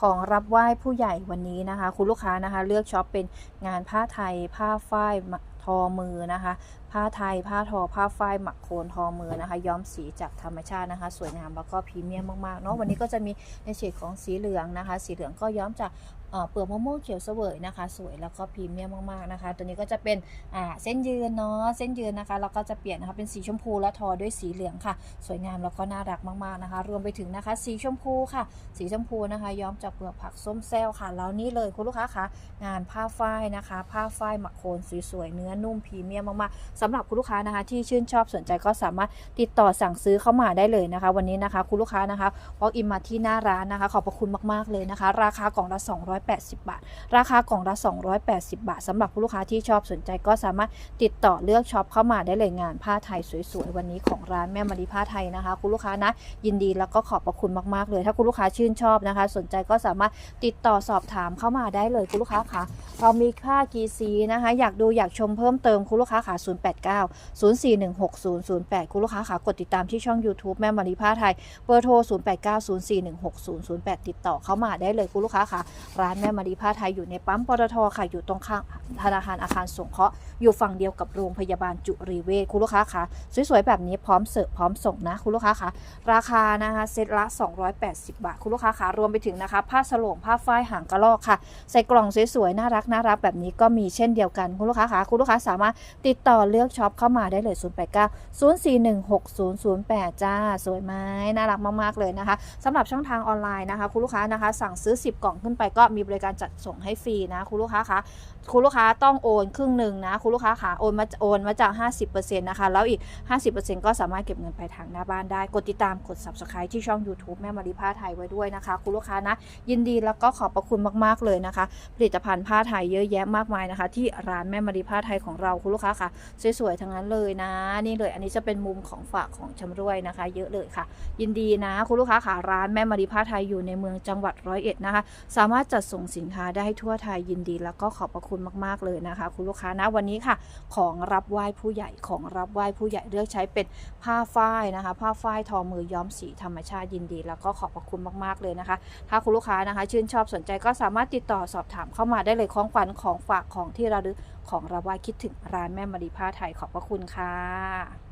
ของรับไหว้ผู้ใหญ่วันนี้นะคะ คุณลูกค้านะคะ เลือกช็อปเป็นงานผ้าไทย ผ้าฝ้ายทอมือนะคะ ผ้าไทย ผ้าทอ ผ้าฝ้ายหมักโคนทอมือนะคะ ย้อมสีจากธรรมชาตินะคะ สวยงามแล้วก็พรีเมียมมากๆเนาะวันนี้ก็จะมีในเฉดของสีเหลืองนะคะ สีเหลืองก็ย้อมจาก เปลือกมะม่วงเขียวเสวยนะคะ สวยแล้วก็พรีเมียมมากๆนะคะ ตัวนี้ก็จะเป็นเส้นยืนเนาะเส้นยืนนะคะแล้วก็จะเปลี่ยนนะคะเป็นสีชมพูและทอด้วยสีเหลืองค่ะ สวยงามแล้วก็น่ารักมากๆนะคะ รวมไปถึงนะคะ สีชมพูค่ะ สีชมพูนะคะ ย้อมจากเปลือกผักส้มแซลค่ะแล้วนี่เลยคุณลูกค้าคะงานผ้าฝ้ายนะคะ ผ้าฝ้ายหมักโคนสวยๆเนื้อนุ่มพรีเมียมมากๆสำหรับคุณลูกค้านะคะ ที่ชื่นชอบสนใจก็สามารถติดต่อสั่งซื้อเข้ามาได้เลยนะคะ วันนี้นะคะ คุณลูกค้านะคะ walk in มาที่หน้าร้านนะคะ ขอบพระคุณมากๆเลยนะคะ ราคากล่องละ280 บาท ราคากล่องละ 280 บาทสำหรับคุณลูกค้าที่ชอบสนใจก็สามารถติดต่อเลือกช็อปเข้ามาได้เลยงานผ้าไทยสวยๆ วันนี้ของร้านแม่มารีผ้าไทยนะคะ คุณลูกค้านะยินดีแล้วก็ขอบพระคุณมากๆเลย ถ้าคุณลูกค้าชื่นชอบนะคะ สนใจก็สามารถติดต่อสอบถามเข้ามาได้เลยคุณลูกค้าคะเรามีค่ากีซีนะคะ อยากดูอยากชมเพิ่มเติมคุณลูกค้าค่ะ089 0416008 คุณลูกค้าค่ะกดติดตามที่ช่อง YouTube แม่มารีผ้าไทยเบอร์โทร 0890416008 ติดต่อเข้ามาได้เลยคุณลูกค้าค่ะร้านแม่มารีผ้าไทยอยู่ในปั๊มปตทค่ะอยู่ตรงข้างธนาคารอาคารสงเคราะห์อยู่ฝั่งเดียวกับโรงพยาบาลจุรีเวชคุณลูกค้าคะสวยๆแบบนี้พร้อมเสิร์ฟพร้อมส่งนะคุณลูกค้าคะราคานะคะเซตละ 280 บาท คุณลูกค้าคะรวมไปถึงนะคะผ้าสลงผ้าฝ้ายหางกระรอกค่ะ ใส่กล่องสวยๆน่ารักน่ารักแบบนี้ก็มีเช่นเดียวกันคุณลูกค้าคะคุณลูกค้าสามารถติดต่อเลือกช็อปเข้ามาได้เลย 089 0416008 จ้า สวยไหมน่ารักมากๆเลยนะคะสำหรับช่องทางออนไลน์นะคะคุณลูกค้านะคะ สั่งซื้อ 10 กล่องขึ้นไปก็มีบริการจัดส่งให้ฟรีนะคุณลูกค้าคะคุณลูกค้าต้องโอนครึ่งหนึ่งนะคุณลูกค้าคะโอนมาโอนมาจาก 50%นะคะแล้วอีก 50%ก็สามารถเก็บเงินปลายทางหน้าบ้านได้ กดติดตามกด subscribe ที่ช่อง YouTube แม่มารีผ้าไทยไว้ด้วยนะคะ คุณลูกค้านะ ยินดีแล้วก็ขอบพระคุณมากๆเลยนะคะ ผลิตภัณฑ์ผ้าไทยเยอะแยะมากมายนะคะ ที่ร้านแม่มารีผ้าไทยของเราคุณลูกค้าค่ะสวยๆทั้งนั้นเลยนะ นี่เลยอันนี้จะเป็นมุมของฝากของชำรวยนะคะ เยอะเลยค่ะ ยินดีนะ คุณลูกค้าค่ะร้านแม่มารีผ้าไทยอยู่ในเมืองจังหวัดร้อยเอ็ดนะคะ สามารถจัดส่งสินค้าได้ทั่วไทยยินดี แล้วก็ขอบพระคุณมาก ๆ เลยนะคะ คุณลูกค้านะวันนี้ค่ะ ของรับไหว้ผู้ใหญ่ของรับไหว้ผู้ใหญ่เลือกใช้เป็นผ้าฝ้ายนะคะ ผ้าฝ้ายทอมือย้อมสีธรรมชาติยินดี แล้วก็ขอบพระคุณมาก ๆ เลยนะคะ ถ้าคุณลูกค้านะคะ ชื่นชอบสนใจก็สามารถติดต่อสอบถามเข้ามาได้เลยของขวัญของฝากของที่ระลึกของรับไหว้คิดถึงร้านแม่มารีผ้าไทยขอบพระคุณค่ะ